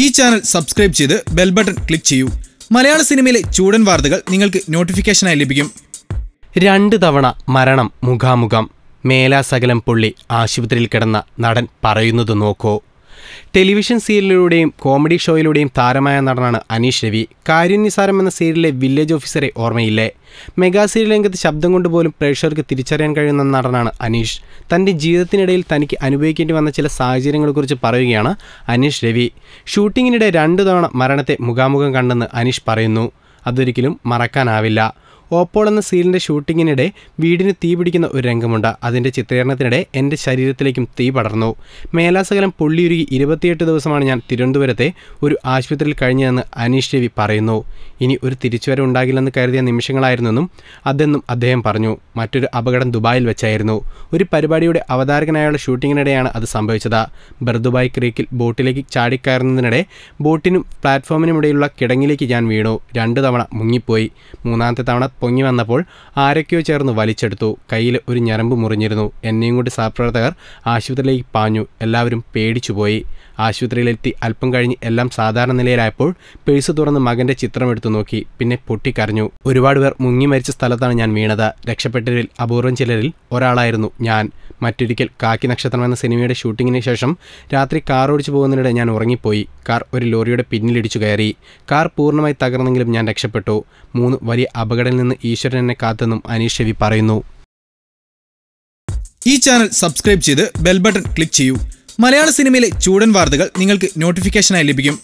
ഈ channel subscribe ചെയ്ത് bell button click ചെയ്യൂ. മലയാള സിനിമയിലെ ചൂടൻ വാർത്തകൾ നിങ്ങൾക്ക് നോട്ടിഫിക്കേഷനായി ലഭിക്കും. രണ്ട് തവണ മരണം മുഖാമുഖം. മേലാസകലം പൊള്ളി ആശുപത്രിയിൽ കിടന്ന നടൻ പറയുന്നത് നോക്കൂ. ടെലിവിഷൻ സീരിയലിലൂടെയും കോമഡി ഷോയിലൂടെയും താരമായ നടനാണ് അനീഷ് രവി. കാര്യനിസാരം എന്ന സീരിയലിലെ വില്ലേജ് ഓഫീസറെ ഓർമ്മയില്ലേ? മെഗാ സീരിയൽ രംഗത്ത് ശബ്ദം കൊണ്ട് പോലും പ്രേക്ഷകർക്ക് തിരിച്ചറിയാൻ കഴിയുന്ന നടനാണ് അനീഷ്. തന്റെ ജീവിതത്തിനിടയിൽ തനിക്ക് അനുഭവിക്കേണ്ടി വന്ന ചില സാഹചര്യങ്ങളെക്കുറിച്ച് പറയുകയാണ് അനീഷ് രവി. ഷൂട്ടിങ്ങിനിടെ രണ്ടു തവണ മരണത്തെ മുഖാമുഖം കണ്ടെന്ന് അനീഷ് പറയുന്നു. അതൊരിക്കലും മറക്കാനാവില്ല. ഓപ്പോൾ എന്ന സീലിന്റെ ഷൂട്ടിങ്ങിനിടെ വീടിന് തീ പിടിക്കുന്ന ഒരു രംഗമുണ്ട്. അതിന്റെ ചിത്രീകരണത്തിനിടെ എന്റെ ശരീരത്തിലേക്കും തീ പടർന്നു. മേലാസകലം പൊള്ളിയുരുകി ഇരുപത്തിയെട്ട് ദിവസമാണ് ഞാൻ തിരുവനന്തപുരത്തെ ഒരു ആശുപത്രിയിൽ കഴിഞ്ഞതെന്ന് അനീഷ് രവി പറയുന്നു. ഇനി ഒരു തിരിച്ചുവരവ് ഉണ്ടാകില്ലെന്ന് കരുതിയ നിമിഷങ്ങളായിരുന്നെന്നും അതെന്നും അദ്ദേഹം പറഞ്ഞു. മറ്റൊരു അപകടം ദുബായിൽ വെച്ചായിരുന്നു. ഒരു പരിപാടിയുടെ അവതാരകനായുള്ള ഷൂട്ടിങ്ങിനിടെയാണ് അത് സംഭവിച്ചത്. ബർദുബായ് ക്രീക്കിൽ ബോട്ടിലേക്ക് ചാടിക്കയറുന്നതിനിടെ ബോട്ടിനും പ്ലാറ്റ്ഫോമിനുമിടയിലുള്ള കിടങ്ങിലേക്ക് ഞാൻ വീണു. രണ്ട് തവണ മുങ്ങിപ്പോയി. മൂന്നാമത്തെ തവണ പൊങ്ങി വന്നപ്പോൾ ആരൊക്കെയോ ചേർന്ന് വലിച്ചെടുത്തു. കയ്യിൽ ഒരു ഞരമ്പ് മുറിഞ്ഞിരുന്നു. എന്നെയും കൂടി സഹപ്രവർത്തകർ ആശുപത്രിയിലേക്ക് പാഞ്ഞു. എല്ലാവരും പേടിച്ചുപോയി. ആശുപത്രിയിലെത്തി അല്പം കഴിഞ്ഞ് എല്ലാം സാധാരണ നിലയിലായപ്പോൾ പേഴ്സ് തുറന്ന് മകന്റെ ചിത്രം എടുത്തു നോക്കി. പിന്നെ പൊട്ടിക്കരഞ്ഞു. ഒരുപാട് പേർ മുങ്ങി മരിച്ച സ്ഥലത്താണ് ഞാൻ വീണത്. രക്ഷപ്പെട്ടവരിൽ അപൂർവം ചിലരിൽ ഒരാളായിരുന്നു ഞാൻ. മറ്റൊരിക്കൽ കാക്കി നക്ഷത്രം എന്ന സിനിമയുടെ ഷൂട്ടിങ്ങിന് ശേഷം രാത്രി കാർ ഓടിച്ചു പോകുന്നതിനിടെ ഞാൻ ഉറങ്ങിപ്പോയി. കാർ ഒരു ലോറിയുടെ പിന്നിലിടിച്ചു കയറി. കാർ പൂർണമായി തകർന്നെങ്കിലും ഞാൻ രക്ഷപ്പെട്ടു. മൂന്ന് വലിയ അപകടത്തിൽ നിന്ന് ഈശ്വരൻ എന്നെ കാത്തെന്നും അനീഷ് രവി പറയുന്നു. ഈ ചാനൽ സബ്സ്ക്രൈബ് ചെയ്ത് ബെൽ ബട്ടൺ ക്ലിക്ക് ചെയ്യൂ. മലയാള സിനിമയിലെ ചൂടൻ വാർത്തകൾ നിങ്ങൾക്ക് നോട്ടിഫിക്കേഷനായി ലഭിക്കും.